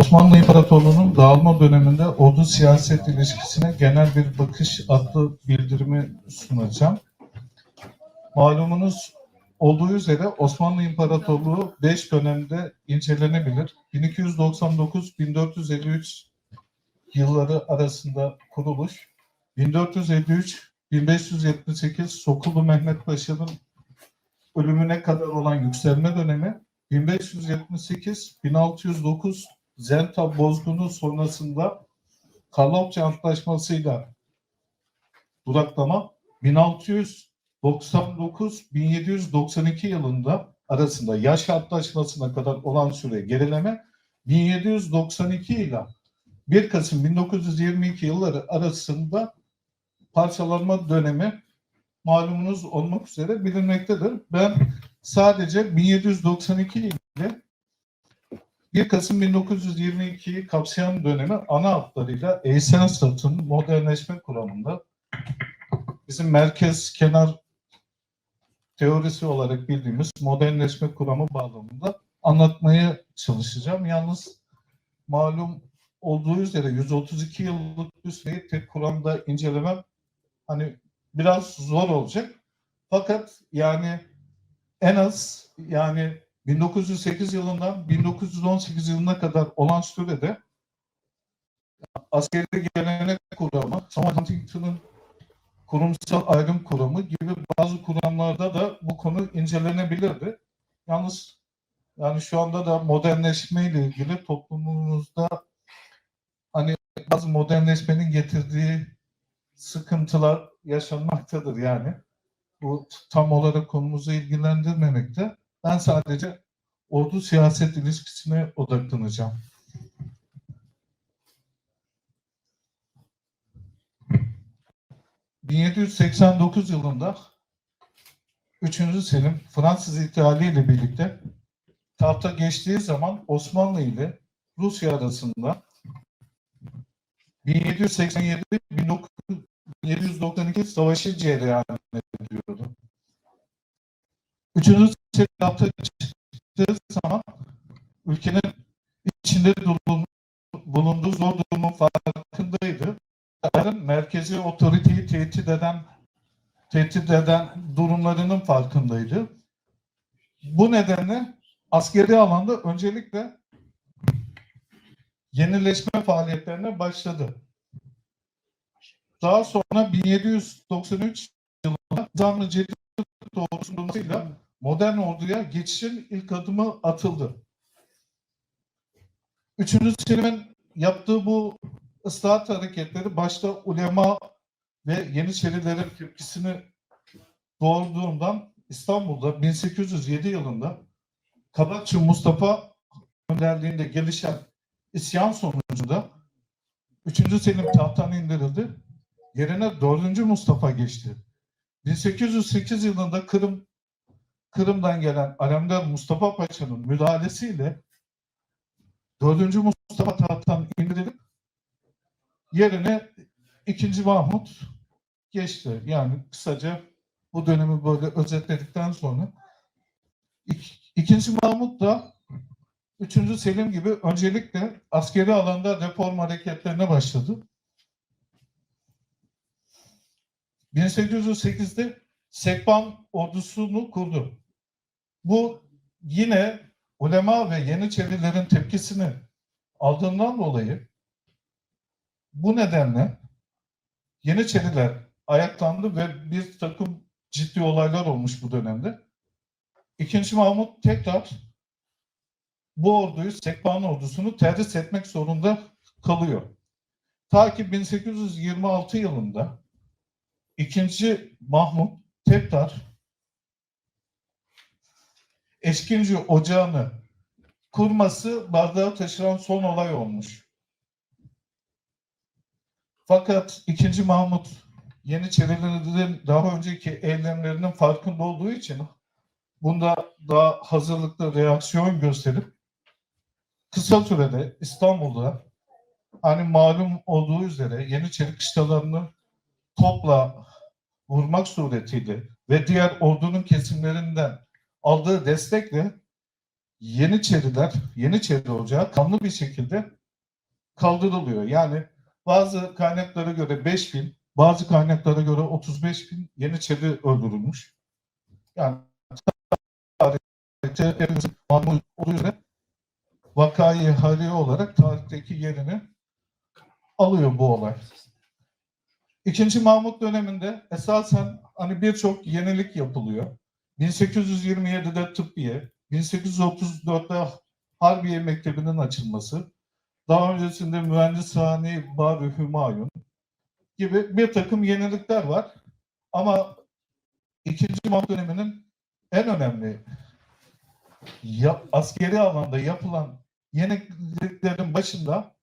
Osmanlı İmparatorluğu'nun dağılma döneminde ordu siyaset ilişkisine genel bir bakış adlı bildirimi sunacağım. Malumunuz olduğu üzere Osmanlı İmparatorluğu 5 dönemde incelenebilir. 1299-1453 yılları arasında kuruluş, 1453-1578 Sokulu Mehmet Paşa'nın ölümüne kadar olan yükselme dönemi, 1578-1609 Zenta bozgunu sonrasında Karlofça Antlaşması'yla duraklama 1699-1792 yılında arasında yaş antlaşmasına kadar olan süre gerileme 1792 ile 1 Kasım 1922 yılları arasında parçalanma dönemi malumunuz olmak üzere bilinmektedir. Ben sadece 1792 ile 1 Kasım 1922'yi kapsayan dönemi ana hatlarıyla Eisenstadt'ın modernleşme kuramında bizim merkez kenar teorisi olarak bildiğimiz modernleşme kuramı bağlamında anlatmaya çalışacağım. Yalnız malum olduğu üzere 132 yıllık süreyi tek kuramda incelemem hani biraz zor olacak. Fakat yani en az yani 1908 yılından 1918 yılına kadar olan sürede askeri gelenek kuramı, Samuel Huntington'ın kurumsal ayrım kuramı gibi bazı kuramlarda da bu konu incelenebilirdi. Yalnız yani şu anda da modernleşme ile ilgili toplumumuzda hani bazı modernleşmenin getirdiği sıkıntılar yaşanmaktadır yani. Bu tam olarak konumuzu ilgilendirmemekte. Ben sadece ordu siyaset ilişkisine odaklanacağım. ...1789 yılında 3. Selim Fransız ihtilali ile birlikte tahta geçtiği zaman Osmanlı ile Rusya arasında 1787-1792 savaşı cereyan. Üçüncü tahta çıktığı zaman ülkenin içinde bulun- bulunduğu zor durumun farkındaydı. Yani merkezi otoriteyi tehdit eden tehdit eden durumlarının farkındaydı. Bu nedenle askeri alanda öncelikle yenileşme faaliyetlerine başladı. Daha sonra 1793 yılında Zanlı doğrultusuyla modern orduya geçişin ilk adımı atıldı. Üçüncü Selim'in yaptığı bu ıslahat hareketleri başta ulema ve Yeniçerilerin tepkisini doğurduğundan İstanbul'da 1807 yılında Kabakçı Mustafa önderliğinde gelişen isyan sonucunda 3. Selim tahttan indirildi. Yerine 4. Mustafa geçti. 1808 yılında Kırım Kırım'dan gelen Alemdar Mustafa Paşa'nın müdahalesiyle 4. Mustafa tahttan indirilip yerine 2. Mahmut geçti. Yani kısaca bu dönemi böyle özetledikten sonra ik- ikinci Mahmut da 3. Selim gibi öncelikle askeri alanda reform hareketlerine başladı. 1808'de Sekban ordusunu kurdu. Bu yine ulema ve Yeniçerilerin tepkisini aldığından dolayı bu nedenle Yeniçeriler ayaklandı ve bir takım ciddi olaylar olmuş bu dönemde. İkinci Mahmut tekrar bu orduyu, Sekban ordusunu terhis etmek zorunda kalıyor. Ta ki 1826 yılında ikinci Mahmut tekrar Eşkinci Ocağı'nı kurması bardağı taşıran son olay olmuş. Fakat ikinci Mahmut Yeniçerilerin daha önceki eylemlerinin farkında olduğu için bunda daha hazırlıklı reaksiyon gösterip kısa sürede İstanbul'da hani malum olduğu üzere Yeniçeri kışlalarını topla vurmak suretiyle ve diğer ordunun kesimlerinden aldığı destekle Yeniçeriler, Yeniçeri Ocağı kanlı bir şekilde kaldırılıyor. Yani bazı kaynaklara göre 5 bin, bazı kaynaklara göre 35 bin Yeniçeri öldürülmüş. Yani tarihte hepimizin malumu üzere vakayı hali olarak tarihteki yerini alıyor bu olay. İkinci Mahmut döneminde esasen hani birçok yenilik yapılıyor. 1827'de tıbbiye, 1834'te Harbiye Mektebi'nin açılması, daha öncesinde Mühendishane Bar Hümayun gibi bir takım yenilikler var. Ama ikinci Mahmut döneminin en önemli ya, askeri alanda yapılan yeniliklerin başında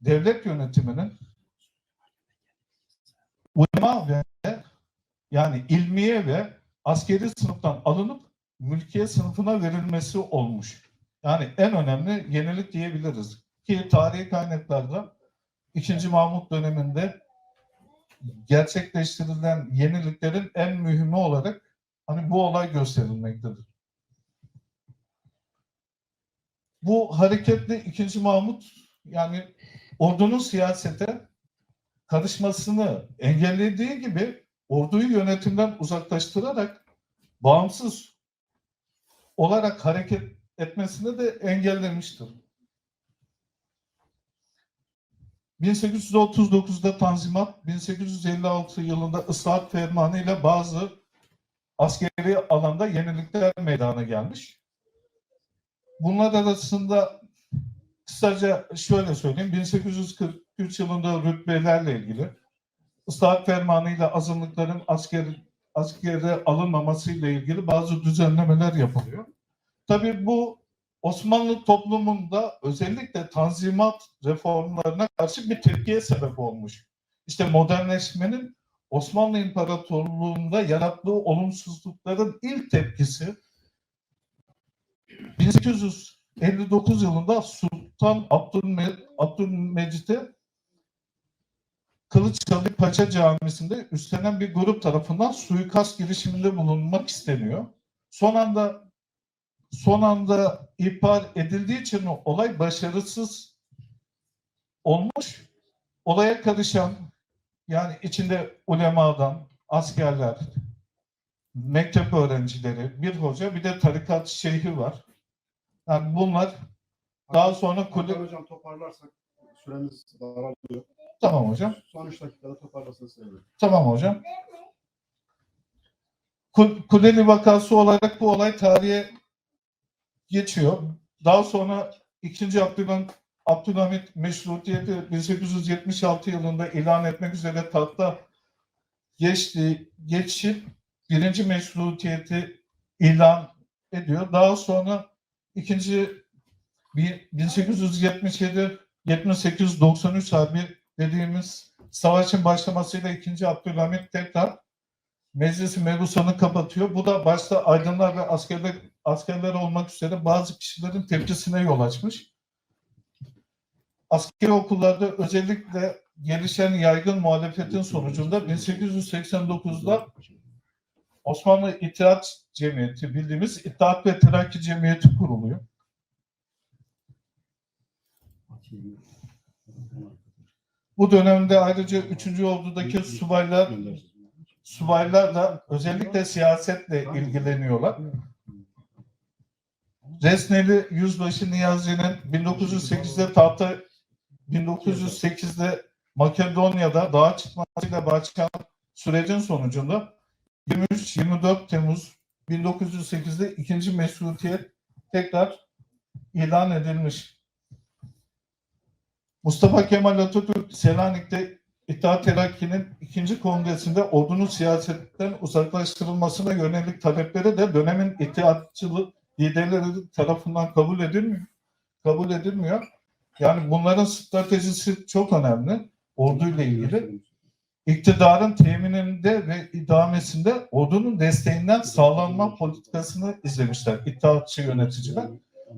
devlet yönetiminin ulema ve yani ilmiye ve askeri sınıftan alınıp mülkiye sınıfına verilmesi olmuş. Yani en önemli yenilik diyebiliriz. Ki tarihi kaynaklarda 2. Mahmut döneminde gerçekleştirilen yeniliklerin en mühimi olarak hani bu olay gösterilmektedir. Bu hareketli 2. Mahmut yani ordunun siyasete karışmasını engellediği gibi orduyu yönetimden uzaklaştırarak bağımsız olarak hareket etmesini de engellemiştir. 1839'da Tanzimat, 1856 yılında ıslahat fermanı ile bazı askeri alanda yenilikler meydana gelmiş. Bunlar arasında kısaca şöyle söyleyeyim. 1843 yılında rütbelerle ilgili ıslahat fermanıyla azınlıkların asker askere alınmamasıyla ilgili bazı düzenlemeler yapılıyor. Tabii bu Osmanlı toplumunda özellikle tanzimat reformlarına karşı bir tepkiye sebep olmuş. İşte modernleşmenin Osmanlı İmparatorluğu'nda yarattığı olumsuzlukların ilk tepkisi 1859 yılında Sultan Abdülme Abdülmecit'e Kılıçdaroğlu Paşa Camisi'nde üstlenen bir grup tarafından suikast girişiminde bulunmak isteniyor. Son anda son anda ihbar edildiği için olay başarısız olmuş. Olaya karışan yani içinde ulemadan, askerler, mektep öğrencileri, bir hoca bir de tarikat şeyhi var. Yani bunlar daha sonra kulüp... Hocam toparlarsak süremiz daralıyor. Tamam hocam. Son 3 dakikada toparlasın sevinirim. Tamam hocam. Kul- Kuleli vakası olarak bu olay tarihe geçiyor. Daha sonra 2. Abdülhamit, Abdülhamit meşrutiyeti 1876 yılında ilan etmek üzere tahta geçti, geçip birinci meşrutiyeti ilan ediyor. Daha sonra ikinci bir- 1877 78 93 harbi dediğimiz savaşın başlamasıyla 2. Abdülhamit tekrar meclisi mebusanı kapatıyor. Bu da başta aydınlar ve askerler, askerler olmak üzere bazı kişilerin tepkisine yol açmış. Askeri okullarda özellikle gelişen yaygın muhalefetin sonucunda 1889'da Osmanlı İttihat Cemiyeti bildiğimiz İttihat ve Terakki Cemiyeti kuruluyor. Bu dönemde ayrıca 3. Ordu'daki subaylar subaylar da özellikle siyasetle ilgileniyorlar. Resneli Yüzbaşı Niyazi'nin 1908'de tahta 1908'de Makedonya'da dağa çıkmasıyla başlayan sürecin sonucunda 23-24 Temmuz 1908'de ikinci meşrutiyet tekrar ilan edilmiş. Mustafa Kemal Atatürk Selanik'te İttihat Terakki'nin ikinci kongresinde ordunun siyasetten uzaklaştırılmasına yönelik talepleri de dönemin ittihatçılık liderleri tarafından kabul edilmiyor. Kabul edilmiyor. Yani bunların stratejisi çok önemli orduyla ilgili. İktidarın temininde ve idamesinde ordunun desteğinden sağlanma politikasını izlemişler İttihatçı yöneticiler.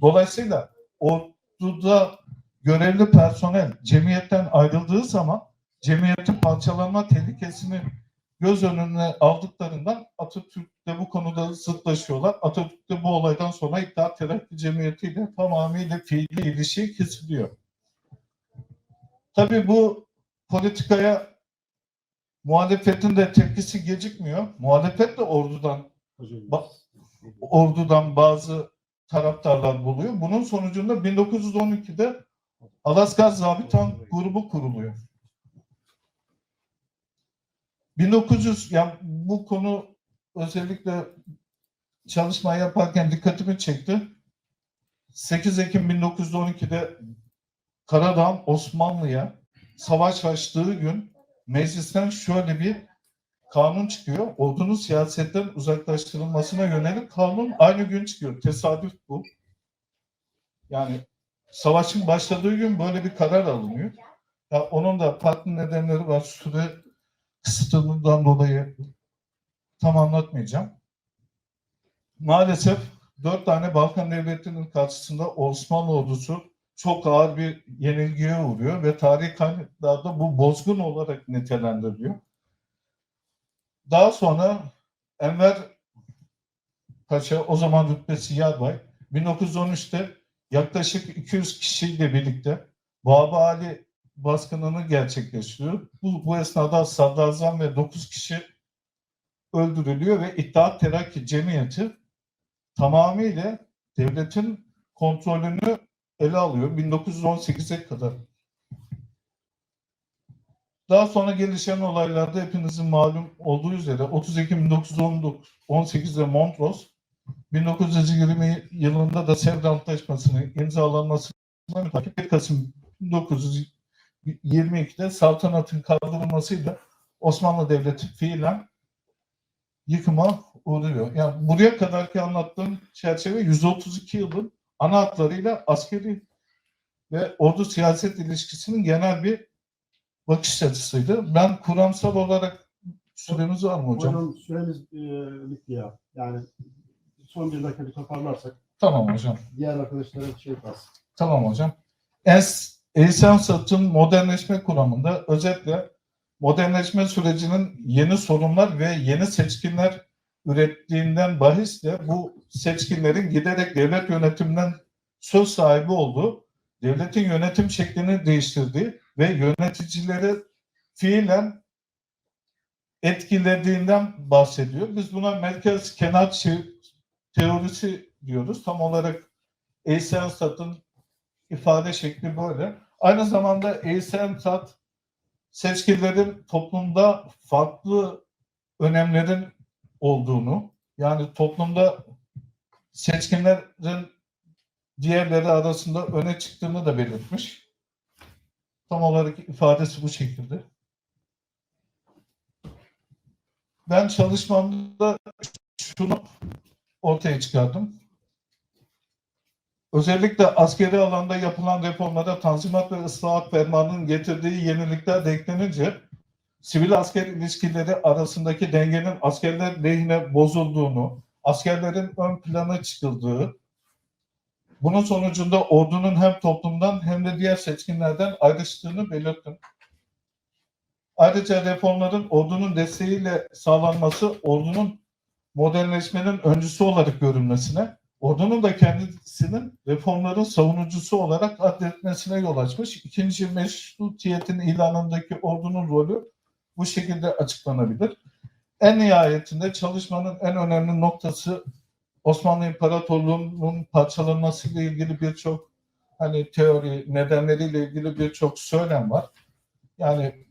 Dolayısıyla orduda görevli personel cemiyetten ayrıldığı zaman cemiyetin parçalanma tehlikesini göz önüne aldıklarından Atatürk'le bu konuda zıtlaşıyorlar. Atatürk de bu olaydan sonra İttihat Terakki Cemiyeti ile tamamıyla fiili ilişki kesiliyor. Tabii bu politikaya muhalefetin de tepkisi gecikmiyor. Muhalefet de ordudan. Ba- ordudan bazı taraftarlar buluyor. Bunun sonucunda 1912'de Alaska Zabitan grubu kuruluyor. 1900 yani bu konu özellikle çalışma yaparken dikkatimi çekti. 8 Ekim 1912'de Karadağ Osmanlı'ya savaş açtığı gün meclisten şöyle bir kanun çıkıyor. Ordunun siyasetten uzaklaştırılmasına yönelik kanun aynı gün çıkıyor. Tesadüf bu. Yani savaşın başladığı gün böyle bir karar alınıyor. Ya onun da farklı nedenleri var. Süre kısıtlılığından dolayı tam anlatmayacağım. Maalesef dört tane Balkan devletinin karşısında Osmanlı ordusu çok ağır bir yenilgiye uğruyor ve tarih kaynaklarda bu bozgun olarak nitelendiriliyor. Daha sonra Enver Paşa o zaman rütbesi yarbay 1913'te yaklaşık 200 kişiyle birlikte Baba Ali baskınını gerçekleştiriyor. Bu, bu esnada Sadrazam ve 9 kişi öldürülüyor ve İttihat Terakki Cemiyeti tamamıyla devletin kontrolünü ele alıyor 1918'e kadar. Daha sonra gelişen olaylarda hepinizin malum olduğu üzere 30 Ekim 1918'de Montrose, 1920 yılında da Sevr Antlaşması'nın imzalanmasına mütakip 1 Kasım 1922'de saltanatın kaldırılmasıyla Osmanlı Devleti fiilen yıkıma uğruyor. Yani buraya kadarki anlattığım çerçeve 132 yılın ana hatlarıyla askeri ve ordu siyaset ilişkisinin genel bir bakış açısıydı. Ben kuramsal olarak süremiz var mı hocam? Hocam süremiz e, bitti ya. Yani son bir dakika bir toparlarsak Tamam hocam. diğer arkadaşlara bir şey kalsın. Tamam hocam. Es, Eysen Sat'ın modernleşme kuramında özetle modernleşme sürecinin yeni sorunlar ve yeni seçkinler ürettiğinden bahisle bu seçkinlerin giderek devlet yönetiminden söz sahibi olduğu, devletin yönetim şeklini değiştirdiği ve yöneticileri fiilen etkilediğinden bahsediyor. Biz buna merkez kenar teorisi diyoruz. Tam olarak Eysenstat'ın ifade şekli böyle. Aynı zamanda Eysenstat seçkilerin toplumda farklı önemlerin olduğunu, yani toplumda seçkinlerin diğerleri arasında öne çıktığını da belirtmiş. Tam olarak ifadesi bu şekilde. Ben çalışmamda şunu ortaya çıkardım. Özellikle askeri alanda yapılan reformlara Tanzimat ve Islahat Fermanı'nın getirdiği yenilikler de sivil asker ilişkileri arasındaki dengenin askerler lehine bozulduğunu, askerlerin ön plana çıkıldığı, bunun sonucunda ordunun hem toplumdan hem de diğer seçkinlerden ayrıştığını belirttim. Ayrıca reformların ordunun desteğiyle sağlanması ordunun modernleşmenin öncüsü olarak görülmesine, ordunun da kendisinin reformların savunucusu olarak adletmesine yol açmış. İkinci meşrutiyetin ilanındaki ordunun rolü bu şekilde açıklanabilir. En nihayetinde çalışmanın en önemli noktası Osmanlı İmparatorluğu'nun parçalanmasıyla ilgili birçok hani teori nedenleriyle ilgili birçok söylem var. Yani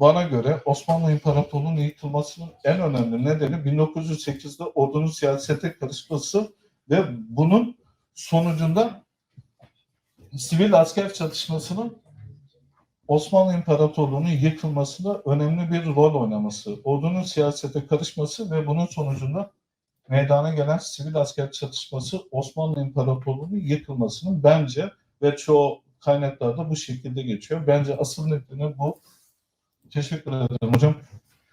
bana göre Osmanlı İmparatorluğu'nun yıkılmasının en önemli nedeni 1908'de ordunun siyasete karışması ve bunun sonucunda sivil asker çatışmasının Osmanlı İmparatorluğu'nun yıkılmasında önemli bir rol oynaması, ordunun siyasete karışması ve bunun sonucunda meydana gelen sivil asker çatışması Osmanlı İmparatorluğu'nun yıkılmasının bence ve çoğu kaynaklarda bu şekilde geçiyor. Bence asıl nedeni bu. Teşekkür ederim hocam.